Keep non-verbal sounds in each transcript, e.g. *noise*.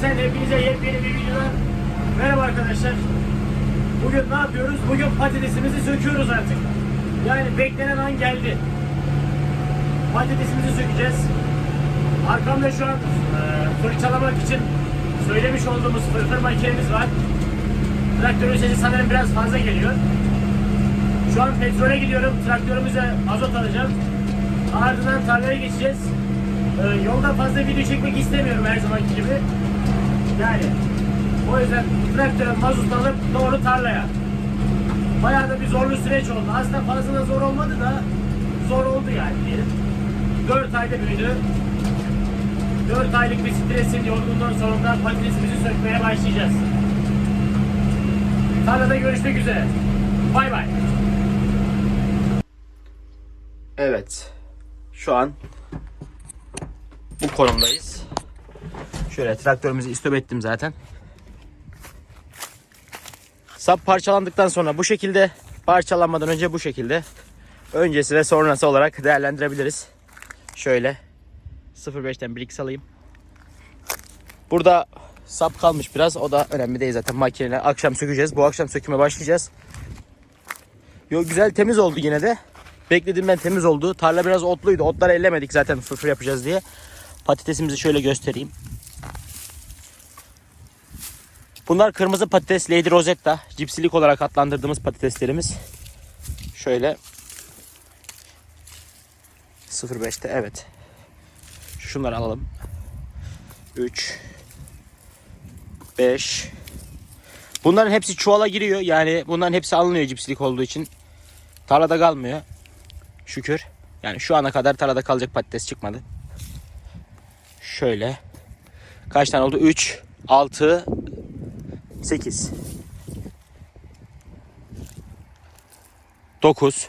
Cümleten hepinize yepyeni bir videodan Merhaba arkadaşlar. Bugün ne yapıyoruz? Bugün patatesimizi söküyoruz artık. Yani beklenen an geldi. Patatesimizi sökeceğiz. Arkamda şu an e, fırçalamak için Söylemiş olduğumuz fırfır makinemiz var. Traktörün sesi sanırım biraz fazla geliyor. Şu an petrole gidiyorum. Traktörümüze azot alacağım. Ardından tarlaya geçeceğiz. Ee, yolda fazla video çekmek istemiyorum her zamanki gibi. Yani o yüzden traktörü mazot alıp doğru tarlaya. Bayağı da bir zorlu süreç oldu. Aslında fazla da zor olmadı da zor oldu yani diyelim. 4 ayda büyüdü. 4 aylık bir stresin yorgunluğun sonunda patatesimizi sökmeye başlayacağız. Tarlada görüşmek üzere. Bay bay. Evet. Şu an bu konumdayız. Şöyle traktörümüzü istop ettim zaten. Sap parçalandıktan sonra bu şekilde parçalanmadan önce bu şekilde öncesi ve sonrası olarak değerlendirebiliriz. Şöyle 0.5'ten bir x alayım. Burada sap kalmış biraz. O da önemli değil zaten makineyle. Akşam sökeceğiz. Bu akşam söküme başlayacağız. Yo güzel temiz oldu yine de. Beklediğimden temiz oldu. Tarla biraz otluydu. Otları ellemedik zaten fırfır yapacağız diye. Patatesimizi şöyle göstereyim. Bunlar kırmızı patates Lady Rosetta. Cipsilik olarak adlandırdığımız patateslerimiz. Şöyle 05'te evet. Şunları alalım. 3 5 Bunların hepsi çuvala giriyor. Yani bunların hepsi alınıyor cipsilik olduğu için. Tarlada kalmıyor. Şükür. Yani şu ana kadar tarlada kalacak patates çıkmadı. Şöyle. Kaç tane oldu? 3, 6, 8. 9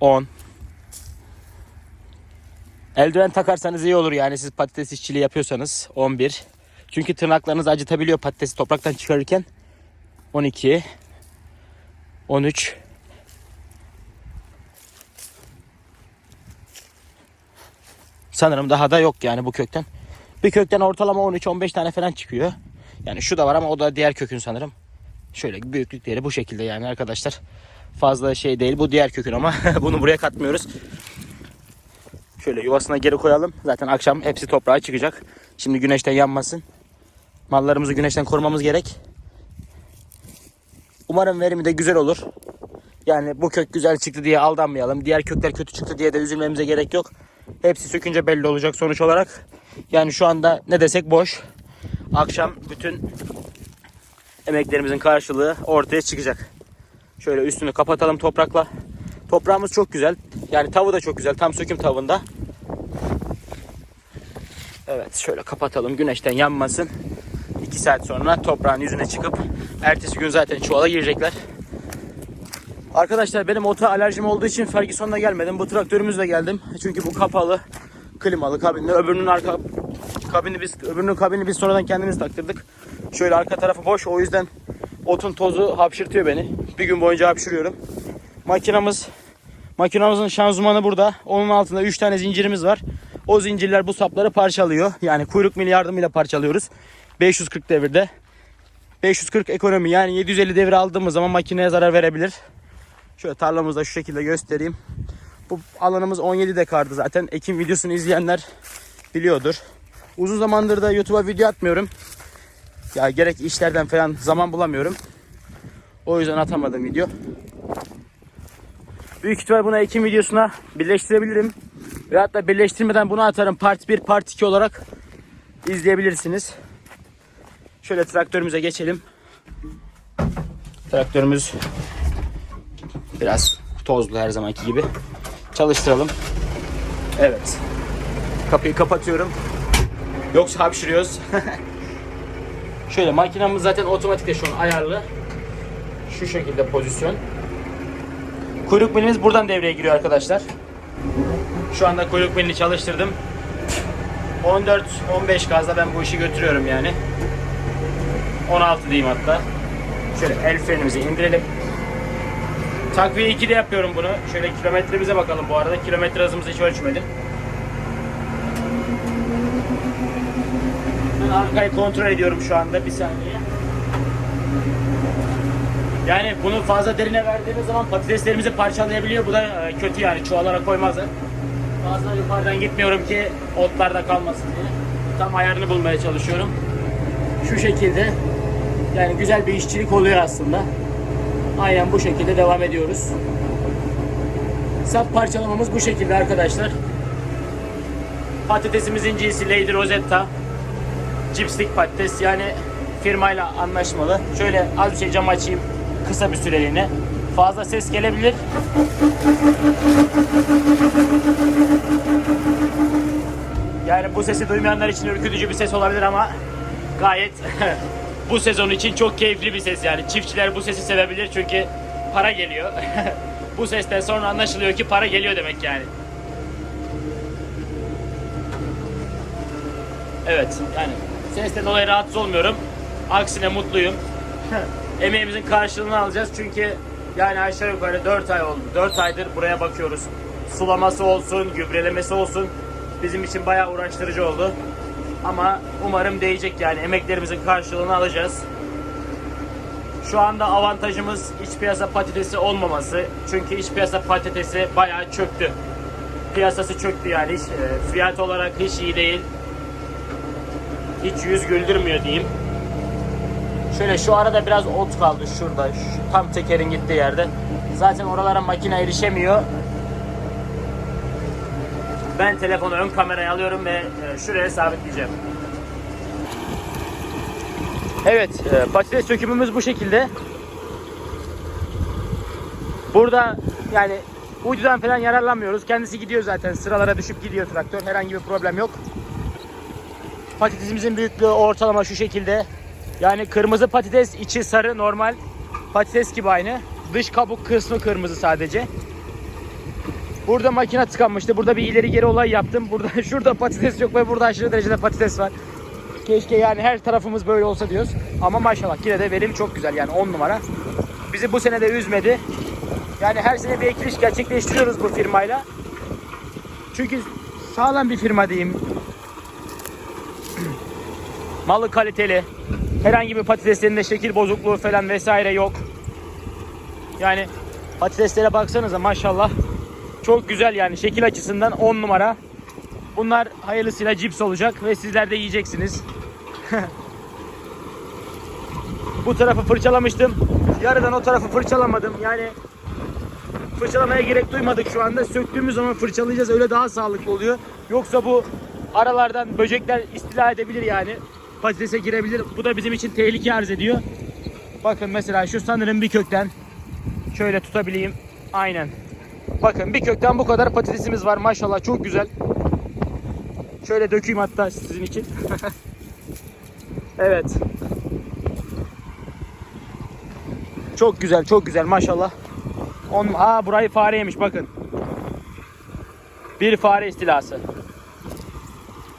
10 Eldiven takarsanız iyi olur yani siz patates işçiliği yapıyorsanız. 11 Çünkü tırnaklarınız acıtabiliyor patatesi topraktan çıkarırken. 12 13 Sanırım daha da yok yani bu kökten. Bir kökten ortalama 13-15 tane falan çıkıyor. Yani şu da var ama o da diğer kökün sanırım. Şöyle büyüklükleri bu şekilde yani arkadaşlar. Fazla şey değil bu diğer kökün ama *laughs* bunu buraya katmıyoruz. Şöyle yuvasına geri koyalım. Zaten akşam hepsi toprağa çıkacak. Şimdi güneşten yanmasın. Mallarımızı güneşten korumamız gerek. Umarım verimi de güzel olur. Yani bu kök güzel çıktı diye aldanmayalım. Diğer kökler kötü çıktı diye de üzülmemize gerek yok. Hepsi sökünce belli olacak sonuç olarak. Yani şu anda ne desek boş. Akşam bütün emeklerimizin karşılığı ortaya çıkacak. Şöyle üstünü kapatalım toprakla. Toprağımız çok güzel. Yani tavu da çok güzel. Tam söküm tavında. Evet şöyle kapatalım güneşten yanmasın. 2 saat sonra toprağın yüzüne çıkıp ertesi gün zaten çuvala girecekler. Arkadaşlar benim ota alerjim olduğu için Ferguson'la gelmedim. Bu traktörümüzle geldim. Çünkü bu kapalı, klimalı kabinli. Öbürünün arka kabini biz öbürünün kabini biz sonradan kendimiz taktırdık. Şöyle arka tarafı boş. O yüzden otun tozu hapşırtıyor beni. Bir gün boyunca hapşırıyorum. Makinamız makinamızın şanzımanı burada. Onun altında 3 tane zincirimiz var. O zincirler bu sapları parçalıyor. Yani kuyruk mili yardımıyla parçalıyoruz. 540 devirde. 540 ekonomi yani 750 devir aldığımız zaman makineye zarar verebilir. Şöyle tarlamızda şu şekilde göstereyim. Bu alanımız 17 dekardı zaten. Ekim videosunu izleyenler biliyordur. Uzun zamandır da YouTube'a video atmıyorum. Ya gerek işlerden falan zaman bulamıyorum. O yüzden atamadım video. Büyük ihtimal buna Ekim videosuna birleştirebilirim. Ve hatta birleştirmeden bunu atarım. Part 1, Part 2 olarak izleyebilirsiniz. Şöyle traktörümüze geçelim. Traktörümüz Biraz tozlu her zamanki gibi. Çalıştıralım. Evet. Kapıyı kapatıyorum. Yoksa hapşırıyoruz. *laughs* Şöyle makinamız zaten otomatikte şu an ayarlı. Şu şekilde pozisyon. Kuyruk milimiz buradan devreye giriyor arkadaşlar. Şu anda kuyruk milini çalıştırdım. 14-15 gazla ben bu işi götürüyorum yani. 16 diyeyim hatta. Şöyle el frenimizi indirelim. Takviye 2'de yapıyorum bunu. Şöyle kilometremize bakalım bu arada. Kilometre hızımızı hiç ölçmedim. Arkayı kontrol ediyorum şu anda bir saniye. Yani bunu fazla derine verdiğimiz zaman patateslerimizi parçalayabiliyor. Bu da e, kötü yani çuvallara koymazlar. Fazla yukarıdan gitmiyorum ki otlarda kalmasın diye. Tam ayarını bulmaya çalışıyorum. Şu şekilde. Yani güzel bir işçilik oluyor aslında. Aynen bu şekilde devam ediyoruz. Sap parçalamamız bu şekilde arkadaşlar. Patatesimizin cinsi Lady Rosetta. Cipstick patates yani firmayla anlaşmalı. Şöyle az bir şey cam açayım kısa bir süreliğine. Fazla ses gelebilir. Yani bu sesi duymayanlar için ürkütücü bir ses olabilir ama gayet *laughs* bu sezon için çok keyifli bir ses yani. Çiftçiler bu sesi sevebilir çünkü para geliyor. *laughs* bu sesten sonra anlaşılıyor ki para geliyor demek yani. Evet yani sesten dolayı rahatsız olmuyorum. Aksine mutluyum. *laughs* Emeğimizin karşılığını alacağız çünkü yani aşağı yukarı 4 ay oldu. 4 aydır buraya bakıyoruz. Sulaması olsun, gübrelemesi olsun bizim için bayağı uğraştırıcı oldu. Ama umarım değecek yani emeklerimizin karşılığını alacağız. Şu anda avantajımız iç piyasa patatesi olmaması. Çünkü iç piyasa patatesi bayağı çöktü. Piyasası çöktü yani hiç, e, fiyat olarak hiç iyi değil. Hiç yüz güldürmüyor diyeyim. Şöyle şu arada biraz ot kaldı şurada. Şu, tam tekerin gittiği yerde. Zaten oralara makine erişemiyor. Ben telefonu ön kameraya alıyorum ve e, şuraya sabitleyeceğim. Evet, e, patates sökümümüz bu şekilde. Burada yani uydudan falan yararlanmıyoruz. Kendisi gidiyor zaten. Sıralara düşüp gidiyor traktör. Herhangi bir problem yok. Patatesimizin büyüklüğü ortalama şu şekilde. Yani kırmızı patates, içi sarı normal patates gibi aynı. Dış kabuk kısmı kırmızı sadece. Burada makine tıkanmıştı. Burada bir ileri geri olay yaptım. Burada *laughs* şurada patates yok ve burada aşırı derecede patates var. Keşke yani her tarafımız böyle olsa diyoruz. Ama maşallah yine de verim çok güzel yani 10 numara. Bizi bu sene de üzmedi. Yani her sene bir ekiliş gerçekleştiriyoruz bu firmayla. Çünkü sağlam bir firma diyeyim. Malı kaliteli. Herhangi bir patateslerinde şekil bozukluğu falan vesaire yok. Yani patateslere baksanıza maşallah. Çok güzel yani şekil açısından 10 numara. Bunlar hayırlısıyla cips olacak ve sizler de yiyeceksiniz. *laughs* Bu tarafı fırçalamıştım. Yarıdan o tarafı fırçalamadım. Yani fırçalamaya gerek duymadık şu anda. Söktüğümüz zaman fırçalayacağız. Öyle daha sağlıklı oluyor. Yoksa bu aralardan böcekler istila edebilir yani. Patatese girebilir. Bu da bizim için tehlike arz ediyor. Bakın mesela şu sanırım bir kökten. Şöyle tutabileyim. Aynen. Bakın bir kökten bu kadar patatesimiz var. Maşallah çok güzel. Şöyle dökeyim hatta sizin için. *laughs* evet. Çok güzel, çok güzel maşallah. On, aa burayı fare yemiş bakın. Bir fare istilası.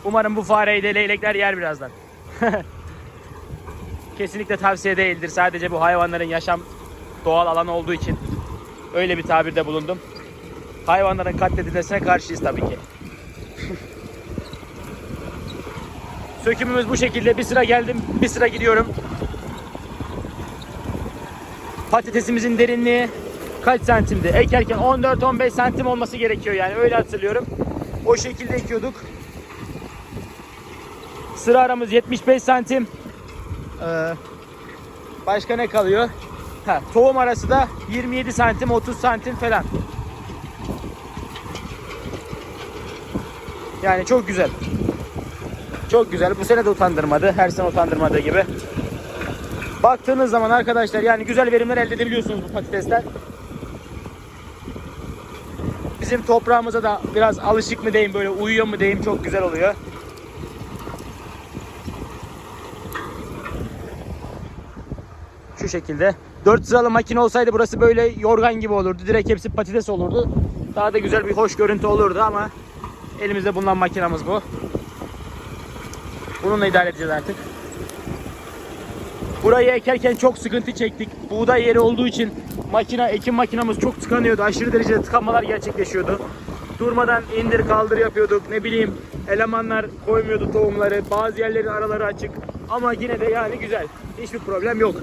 Umarım bu fareyi de leylekler yer birazdan. *laughs* Kesinlikle tavsiye değildir. Sadece bu hayvanların yaşam doğal alanı olduğu için öyle bir tabirde bulundum. Hayvanların katledilmesine karşıyız tabii ki. *laughs* Sökümümüz bu şekilde. Bir sıra geldim, bir sıra gidiyorum. Patatesimizin derinliği kaç santimdi? Ekerken 14-15 santim olması gerekiyor yani öyle hatırlıyorum. O şekilde ekiyorduk. Sıra aramız 75 santim. Ee, başka ne kalıyor? Ha, tohum arası da 27 santim 30 santim falan. Yani çok güzel. Çok güzel. Bu sene de utandırmadı. Her sene utandırmadığı gibi. Baktığınız zaman arkadaşlar yani güzel verimler elde edebiliyorsunuz bu patatesler. Bizim toprağımıza da biraz alışık mı diyeyim böyle uyuyor mu diyeyim çok güzel oluyor. Şu şekilde. 4 sıralı makine olsaydı burası böyle yorgan gibi olurdu. Direkt hepsi patates olurdu. Daha da güzel bir hoş görüntü olurdu ama elimizde bulunan makinamız bu. Bununla idare edeceğiz artık. Burayı ekerken çok sıkıntı çektik. Buğday yeri olduğu için makina, ekim makinamız çok tıkanıyordu. Aşırı derecede tıkanmalar gerçekleşiyordu. Durmadan indir kaldır yapıyorduk. Ne bileyim Elemanlar koymuyordu tohumları. Bazı yerlerin araları açık. Ama yine de yani güzel. Hiçbir problem yok.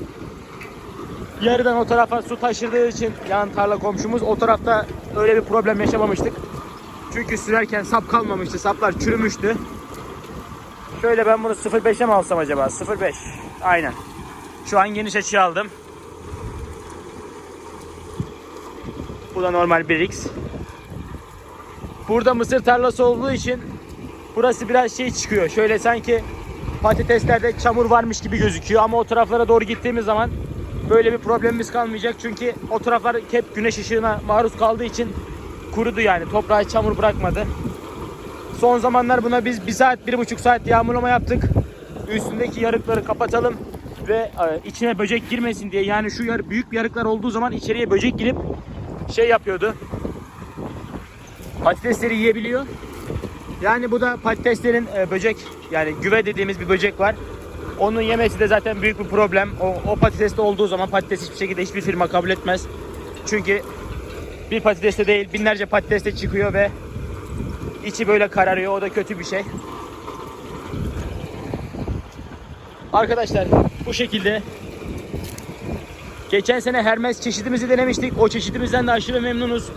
Yarıdan o tarafa su taşırdığı için yan tarla komşumuz o tarafta öyle bir problem yaşamamıştık. Çünkü sürerken sap kalmamıştı. Saplar çürümüştü. Şöyle ben bunu 0.5'e mi alsam acaba? 0.5. Aynen. Şu an geniş açı aldım. Bu da normal 1x. Burada mısır tarlası olduğu için burası biraz şey çıkıyor. Şöyle sanki patateslerde çamur varmış gibi gözüküyor ama o taraflara doğru gittiğimiz zaman böyle bir problemimiz kalmayacak. Çünkü o taraflar hep güneş ışığına maruz kaldığı için kurudu yani. Toprağa çamur bırakmadı. Son zamanlar buna biz bir saat, bir buçuk saat yağmurlama yaptık. Üstündeki yarıkları kapatalım ve e, içine böcek girmesin diye. Yani şu yar, büyük yarıklar olduğu zaman içeriye böcek girip şey yapıyordu. Patatesleri yiyebiliyor. Yani bu da patateslerin e, böcek yani güve dediğimiz bir böcek var. Onun yemesi de zaten büyük bir problem. O, o patateste olduğu zaman patates hiçbir şekilde hiçbir firma kabul etmez. Çünkü bir patateste değil binlerce patateste çıkıyor ve içi böyle kararıyor. O da kötü bir şey. Arkadaşlar bu şekilde Geçen sene Hermes çeşidimizi denemiştik. O çeşidimizden de aşırı memnunuz.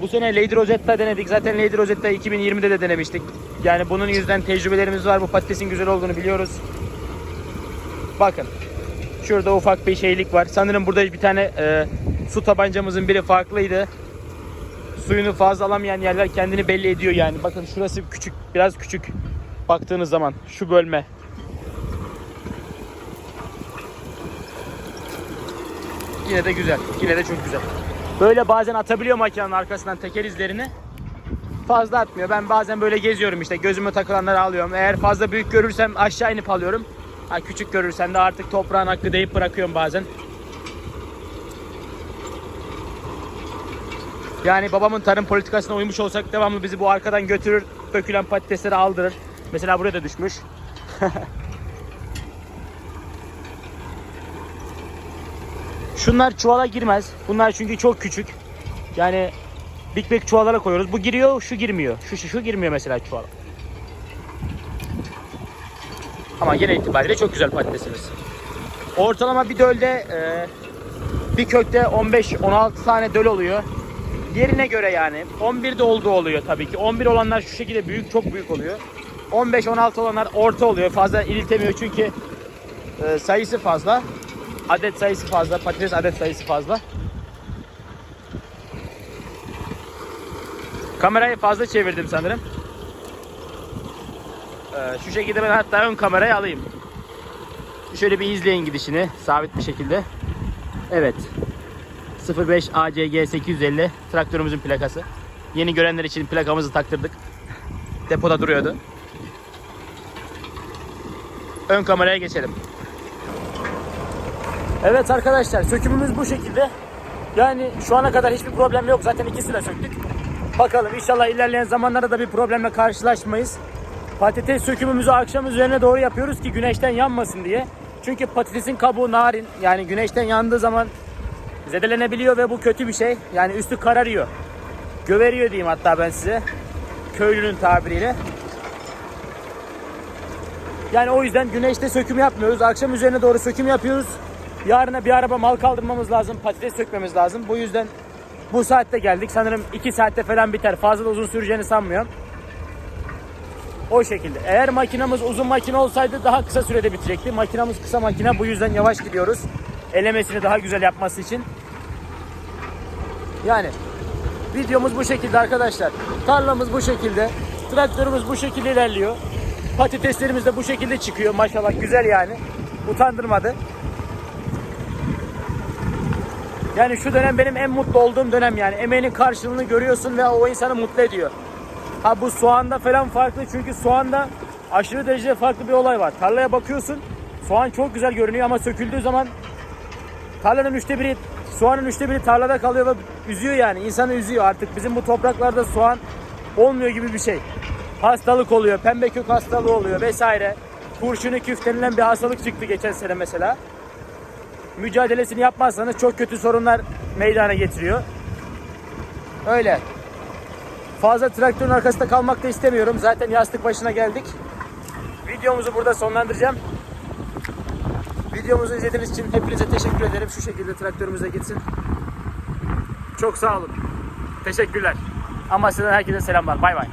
Bu sene Lady Rosetta denedik. Zaten Lady Rosetta 2020'de de denemiştik. Yani bunun yüzden tecrübelerimiz var. Bu patatesin güzel olduğunu biliyoruz. Bakın. Şurada ufak bir şeylik var. Sanırım burada bir tane e, su tabancamızın biri farklıydı. Suyunu fazla alamayan yerler kendini belli ediyor yani. Bakın şurası küçük, biraz küçük baktığınız zaman şu bölme. Yine de güzel. Yine de çok güzel. Böyle bazen atabiliyor makinenin arkasından teker izlerini. Fazla atmıyor. Ben bazen böyle geziyorum işte. Gözüme takılanları alıyorum. Eğer fazla büyük görürsem aşağı inip alıyorum. Ha, küçük görürsem de artık toprağın hakkı deyip bırakıyorum bazen. Yani babamın tarım politikasına uymuş olsak devamlı bizi bu arkadan götürür. Dökülen patatesleri aldırır. Mesela buraya da düşmüş. *laughs* Şunlar çuvala girmez. Bunlar çünkü çok küçük. Yani Big Big çuvallara koyuyoruz. Bu giriyor, şu girmiyor. Şu şu, şu girmiyor mesela çuvala. Ama genel itibariyle çok güzel patatesimiz. Ortalama bir dölde e, bir kökte 15-16 tane döl oluyor. Yerine göre yani. 11 de olduğu oluyor tabii ki. 11 olanlar şu şekilde büyük, çok büyük oluyor. 15-16 olanlar orta oluyor. Fazla iriltemiyor çünkü e, sayısı fazla. Adet sayısı fazla. Patates adet sayısı fazla. Kamerayı fazla çevirdim sanırım. Ee, şu şekilde ben hatta ön kamerayı alayım. Şöyle bir izleyin gidişini sabit bir şekilde. Evet. 05 ACG 850 traktörümüzün plakası. Yeni görenler için plakamızı taktırdık. *laughs* Depoda duruyordu. Ön kameraya geçelim. Evet arkadaşlar sökümümüz bu şekilde. Yani şu ana kadar hiçbir problem yok. Zaten ikisini söktük. Bakalım inşallah ilerleyen zamanlarda da bir problemle karşılaşmayız. Patates sökümümüzü akşam üzerine doğru yapıyoruz ki güneşten yanmasın diye. Çünkü patatesin kabuğu narin. Yani güneşten yandığı zaman zedelenebiliyor ve bu kötü bir şey. Yani üstü kararıyor. Göveriyor diyeyim hatta ben size. Köylünün tabiriyle. Yani o yüzden güneşte söküm yapmıyoruz. Akşam üzerine doğru söküm yapıyoruz. Yarına bir araba mal kaldırmamız lazım. Patates sökmemiz lazım. Bu yüzden bu saatte geldik. Sanırım 2 saatte falan biter. Fazla da uzun süreceğini sanmıyorum. O şekilde. Eğer makinamız uzun makine olsaydı daha kısa sürede bitecekti. Makinamız kısa makine. Bu yüzden yavaş gidiyoruz. Elemesini daha güzel yapması için. Yani videomuz bu şekilde arkadaşlar. Tarlamız bu şekilde. Traktörümüz bu şekilde ilerliyor. Patateslerimiz de bu şekilde çıkıyor. Maşallah güzel yani. Utandırmadı. Yani şu dönem benim en mutlu olduğum dönem yani. Emeğinin karşılığını görüyorsun ve o insanı mutlu ediyor. Ha bu soğanda falan farklı çünkü soğanda aşırı derecede farklı bir olay var. Tarlaya bakıyorsun soğan çok güzel görünüyor ama söküldüğü zaman tarlanın üçte biri soğanın üçte biri tarlada kalıyor ve üzüyor yani. insanı üzüyor artık. Bizim bu topraklarda soğan olmuyor gibi bir şey. Hastalık oluyor, pembe kök hastalığı oluyor vesaire. Kurşunu küf denilen bir hastalık çıktı geçen sene mesela mücadelesini yapmazsanız çok kötü sorunlar meydana getiriyor. Öyle. Fazla traktörün arkasında kalmak da istemiyorum. Zaten yastık başına geldik. Videomuzu burada sonlandıracağım. Videomuzu izlediğiniz için hepinize teşekkür ederim. Şu şekilde traktörümüze gitsin. Çok sağ olun. Teşekkürler. Amasya'dan herkese selamlar. Bay bay.